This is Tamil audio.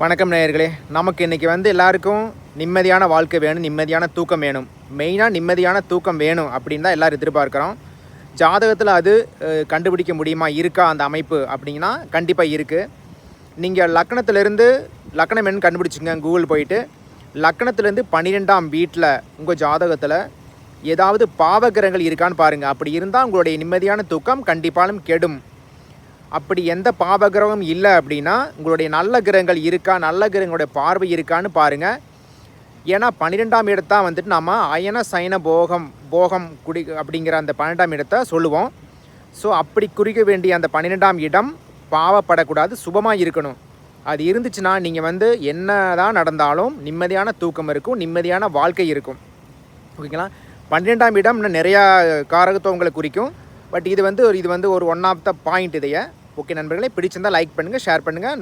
வணக்கம் நேயர்களே. நமக்கு இன்றைக்கி வந்து எல்லாருக்கும் நிம்மதியான வாழ்க்கை வேணும் நிம்மதியான தூக்கம் வேணும். மெயினாக நிம்மதியான தூக்கம் வேணும் அப்படின்னு தான் எல்லோரும் எதிர்பார்க்குறோம். ஜாதகத்தில் அது கண்டுபிடிக்க முடியுமா? இருக்கா அந்த அமைப்பு அப்படின்னா கண்டிப்பாக இருக்குது நீங்கள் லக்கணத்துலேருந்து லக்கணம் என்ன கண்டுபிடிச்சிங்க கூகுள் போயிட்டு. லக்கணத்துலேருந்து பன்னிரெண்டாம் வீட்டில் உங்கள் ஜாதகத்தில் ஏதாவது பாவகிரகங்கள் இருக்கான்னு பாருங்கள் அப்படி இருந்தால் உங்களுடைய நிம்மதியான தூக்கம் கண்டிப்பாலும் கெடும். அப்படி எந்த பாபகிரகம் இல்லை அப்படின்னா உங்களுடைய நல்ல கிரகங்கள் இருக்கா நல்ல கிரகங்களுடைய பார்வை இருக்கான்னு பாருங்கள் ஏன்னா பன்னிரெண்டாம் இடத்தான் வந்துட்டு நம்ம அயன சயன போகம் போகம் குடி அப்படிங்கிற அந்த பன்னெண்டாம் இடத்தை சொல்லுவோம். ஸோ அப்படி குறிக்க வேண்டிய அந்த பன்னிரெண்டாம் இடம் பாவப்படக்கூடாது சுபமாக இருக்கணும். அது இருந்துச்சுன்னா நீங்கள் வந்து என்ன தான் நடந்தாலும் நிம்மதியான தூக்கம் இருக்கும் நிம்மதியான வாழ்க்கை இருக்கும். ஓகேங்களா? பன்னிரெண்டாம் இடம் இன்னும் நிறையா காரகத்துவங்களை குறிக்கும். பட் இது வந்து ஒரு இது வந்து ஒரு ஒன் ஆஃப் த பாயிண்ட் இதையே. ஓகே நண்பர்களே பிடிச்சிருந்தால் லைக் பண்ணுங்கள் ஷேர் பண்ணுங்கள்